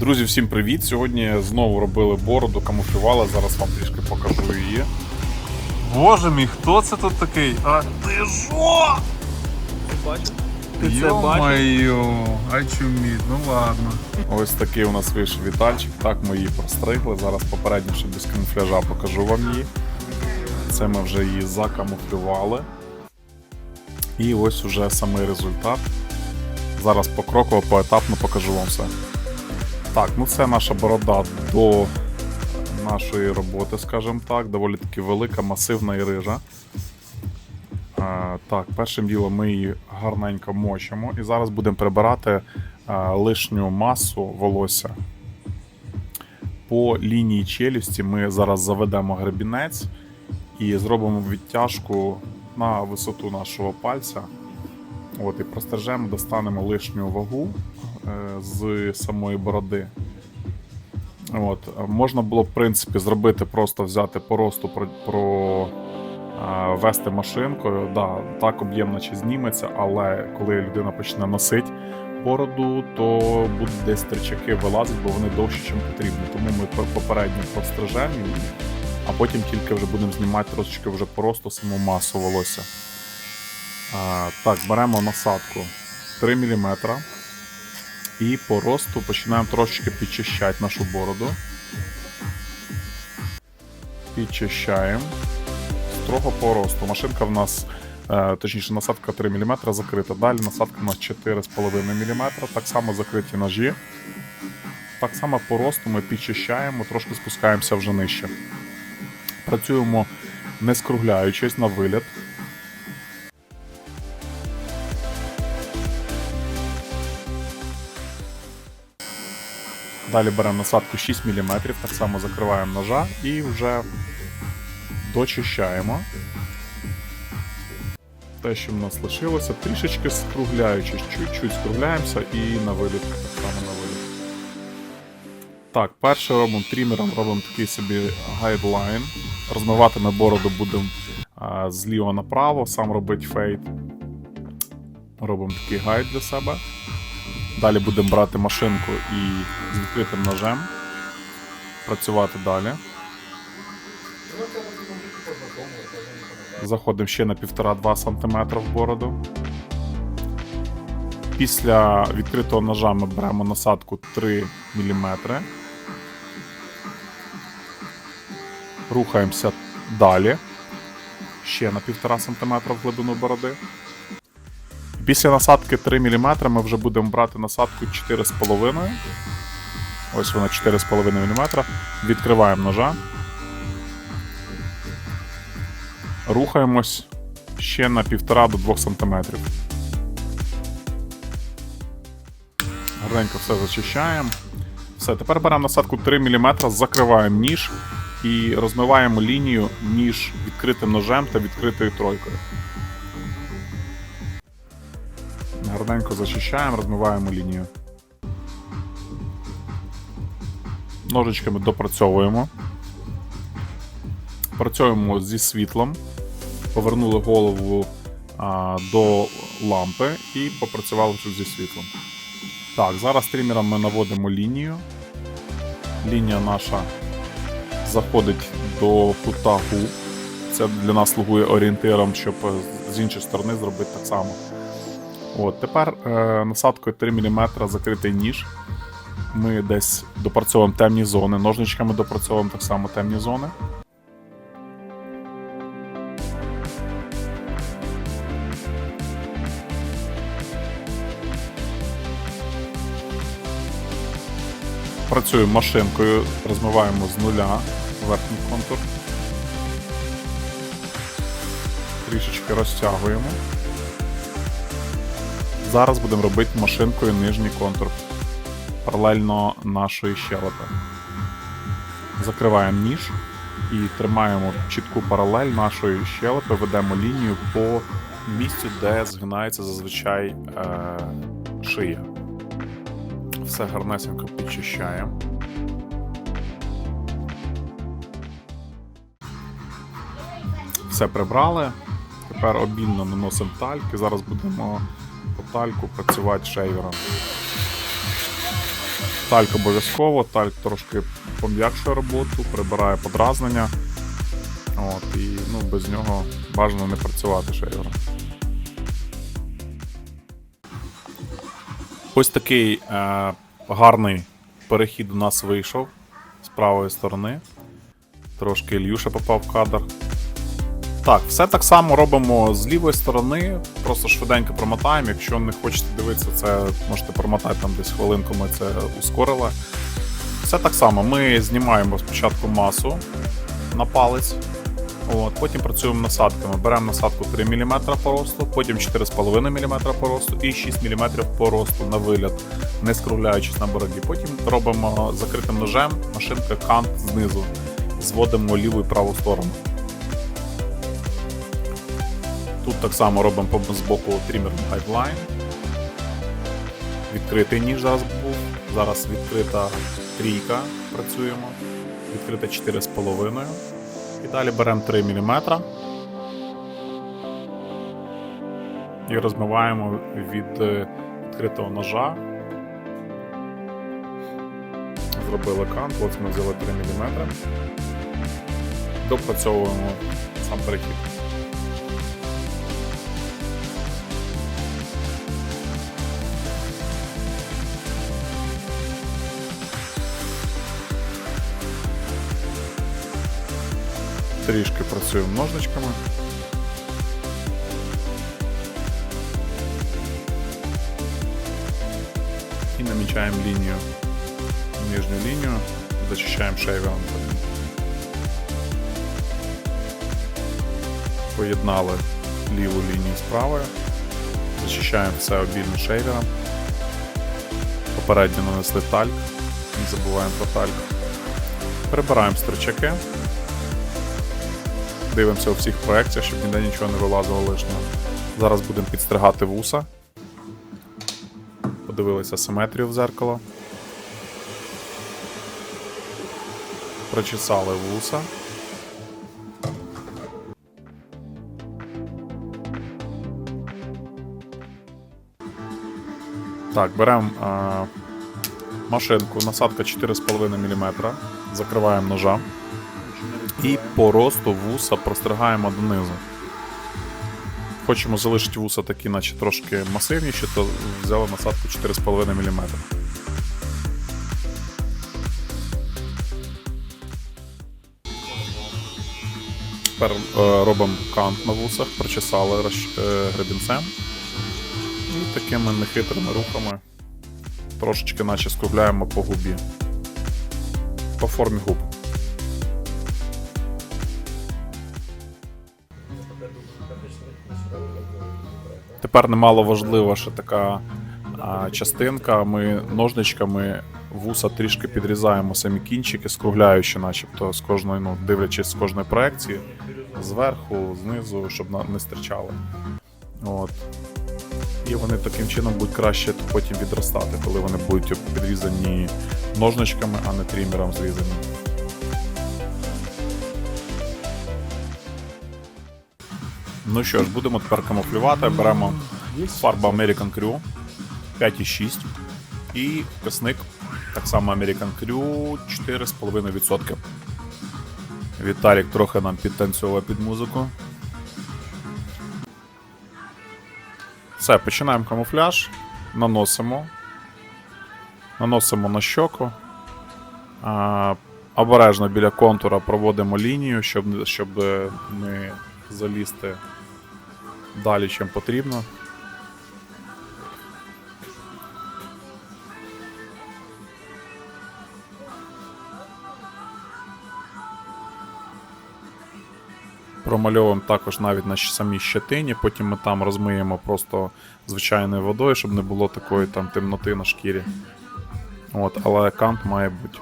Друзі, всім привіт! Сьогодні знову робили бороду, камуфлювали. Зараз вам трішки покажу її. Боже мій, хто це тут такий? А ти що? Бачиш? Ти це бачиш? А ну ладно. Ось такий у нас вийшов вітальчик. Так ми її простригли. Зараз попередньо ще без камуфляжа покажу вам її. Це ми вже її закамуфлювали. І ось уже самий результат. Зараз покроково, поетапно покажу вам все. Так, ну це наша борода до нашої роботи, скажімо так. Доволі таки велика, масивна і рижа. А, так, першим ділом ми її гарненько мочимо і зараз будемо прибирати а, лишню масу волосся. По лінії челюсті ми зараз заведемо гребінець і зробимо відтяжку на висоту нашого пальця. От, і простержемо, достанемо лишню вагу е, з самої бороди. От, е, можна було, в принципі, зробити, просто взяти по про, про е, вести машинкою. Да, так об'єм наче зніметься, але коли людина почне носити бороду, то будуть десь тричаки вилазити, бо вони довші, ніж потрібно. Тому ми попередньо прострижемо а потім тільки вже будемо знімати трошечки вже по росту саму масу волосся. А, так, беремо насадку 3 мм. І по росту починаємо трошечки підчищати нашу бороду. Підчищаємо. Строго по росту. Машинка в нас, е, точніше, насадка 3 мм закрита. Далі насадка у нас 4,5 мм. Так само закриті ножі. Так само по росту ми підчищаємо, трошки спускаємося вже нижче. Працюємо не скругляючись на виліт. Далі беремо насадку 6 мм, так само закриваємо ножа і вже дочищаємо. Те, що в нас лишилося, трішечки скругляючись, чуть-чуть скругляємося і на виліт, так само на виліт. Так, перше робимо трімером, робимо такий собі гайдлайн. Розмивати ми бороду будемо зліва направо, сам робить фейд. Робимо такий гайд для себе. Далі будемо брати машинку і з відкритим ножем працювати далі. Заходимо ще на 1,5-2 см в бороду. Після відкритого ножа ми беремо насадку 3 мм. Рухаємося далі. Ще на 1,5 см в глибину бороди. Після насадки 3 мм ми вже будемо брати насадку 4,5. Ось вона 4,5 мм. Відкриваємо ножа. Рухаємось ще на 1,5 до 2 см. Гарненько все зачищаємо. Все, тепер беремо насадку 3 мм, закриваємо ніж і розмиваємо лінію між відкритим ножем та відкритою тройкою. Гарненько зачищаємо, розмиваємо лінію. Ножичками допрацьовуємо. Працюємо зі світлом. Повернули голову а, до лампи і попрацювали тут зі світлом. Так, зараз трімером ми наводимо лінію. Лінія наша заходить до кута губ. Це для нас слугує орієнтиром, щоб з іншої сторони зробити так само. От, тепер е, насадкою 3 мм закритий ніж. Ми десь допрацьовуємо темні зони, ножничками допрацьовуємо так само темні зони. Працюємо машинкою, розмиваємо з нуля верхній контур. Трішечки розтягуємо. Зараз будемо робити машинкою нижній контур паралельно нашої щелепи. Закриваємо ніж і тримаємо чітку паралель нашої щелепи, ведемо лінію по місцю, де згинається зазвичай е- шия. Все гарнесенько підчищаємо. Все прибрали. Тепер обільно наносимо тальки. Зараз будемо тальку працювати шейвером. Тальк обов'язково, тальк трошки пом'якшує роботу, прибирає подразнення. От, і ну, без нього бажано не працювати шейвером. Ось такий е, гарний перехід у нас вийшов з правої сторони. Трошки Ільюша попав в кадр. Так, все так само робимо з лівої сторони, просто швиденько промотаємо. Якщо не хочете дивитися, це можете промотати там десь хвилинку, ми це ускорили. Все так само. Ми знімаємо спочатку масу на палець. От, потім працюємо насадками. Беремо насадку 3 мм по росту, потім 4,5 мм по росту і 6 мм по росту на вигляд, не скругляючись на бороді. Потім робимо закритим ножем, машинка кант знизу. Зводимо ліву і праву сторону. Тут так само робимо з боку трімер гайдлайн. Відкритий ніж зараз був. Зараз відкрита трійка працюємо. Відкрита 4,5. І далі беремо 3 мм. І розмиваємо від е, відкритого ножа. Зробили кант, ось ми взяли 3 мм. Допрацьовуємо сам перехід. Трішки працюємо ножничками. І намічаємо лінію, нижню лінію, зачищаємо шейвером. Поєднали ліву лінію з правою, зачищаємо все обільно шейвером. Попередньо нанесли тальк, не забуваємо про тальк. Прибираємо стрічаки. Дивимося у всіх проекціях, щоб ніде нічого не вилазило лишнього. Зараз будемо підстригати вуса. Подивилися симетрію в зеркало. Прочесали вуса. Так, беремо е, машинку, насадка 4,5 мм. Закриваємо ножа. І по росту вуса простригаємо донизу. Хочемо залишити вуса такі, наче трошки масивніші, то взяли насадку 4,5 мм. Тепер е, робимо кант на вусах, прочесали е, гребінцем. І такими нехитрими рухами трошечки наче скругляємо по губі. По формі губ. Тепер немало важлива ще така а, частинка. Ми ножничками вуса трішки підрізаємо самі кінчики, скругляючи, начебто, з кожної, ну, дивлячись з кожної проекції, зверху, знизу, щоб не стирчали. От. І вони таким чином будуть краще потім відростати, коли вони будуть підрізані ножничками, а не трімером зрізані. Ну що ж, будемо тепер камуфлювати. Беремо фарбу American Crew 5,6 і кисник так само American Crew 4,5%. Віталік трохи нам підтанцьовує під музику. Все, починаємо камуфляж, наносимо. Наносимо на щоку. А, обережно біля контура проводимо лінію, щоб, щоб не залізти далі, чим потрібно. Промальовуємо також навіть на самій щетині, потім ми там розмиємо просто звичайною водою, щоб не було такої там темноти на шкірі. От, але кант має бути.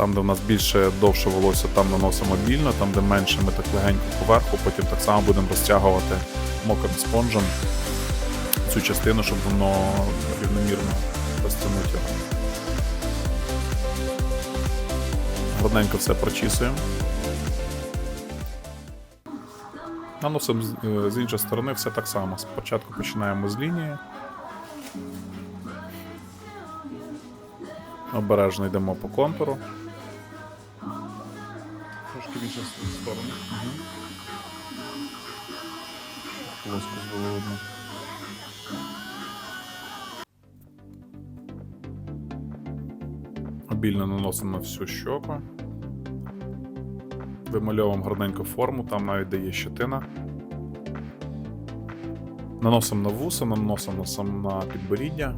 Там, де в нас більше довше волосся, там наносимо більно, там, де менше, ми так легенько поверху, потім так само будемо розтягувати мокрим спонжем цю частину, щоб воно рівномірно розтягнути його. Гарненько все прочісуємо. Наносимо е, з іншої сторони все так само. Спочатку починаємо з лінії. Обережно йдемо по контуру. Трошки в іншу сторону. Плоско було видно. Обільно наносимо на всю щоку. Вимальовуємо гарненьку форму, там навіть де є щетина. Наносимо на вуса, наносимо на на підборіддя.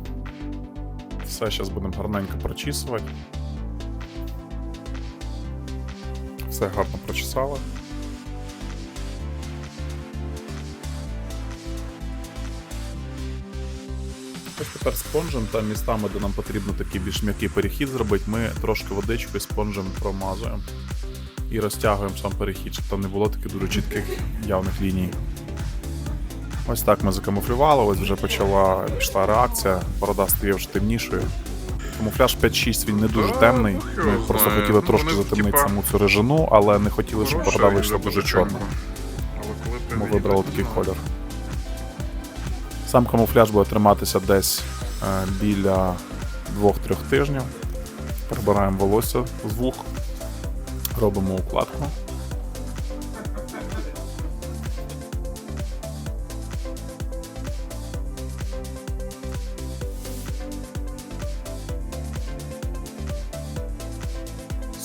Все зараз будемо гарненько прочісувати. Все гарно прочесали. Ось тепер спонжем та містами, де нам потрібно такий більш м'який перехід зробити, ми трошки водичкою спонжем промазуємо і розтягуємо сам перехід, щоб там не було таких дуже чітких явних ліній. Ось так ми закамуфлювали, ось вже почала пішла реакція, борода стає вже темнішою. Камуфляж 5-6 він не дуже темний. ну, Ми просто хотіли Ну, трошки затемнити саму цю режину, але не хотіли, щоб борода вийшла дуже чорна. Ти Тому вибрали такий колір. Сам камуфляж буде триматися десь е, біля 2-3 тижнів. Прибираємо волосся з вух, робимо укладку.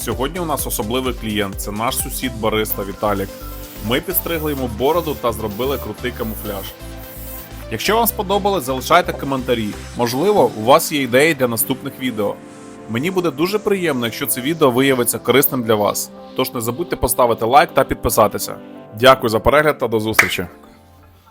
Сьогодні у нас особливий клієнт це наш сусід Бориста Віталік. Ми підстригли йому бороду та зробили крутий камуфляж. Якщо вам сподобалось, залишайте коментарі. Можливо, у вас є ідеї для наступних відео. Мені буде дуже приємно, якщо це відео виявиться корисним для вас. Тож не забудьте поставити лайк та підписатися. Дякую за перегляд та до зустрічі!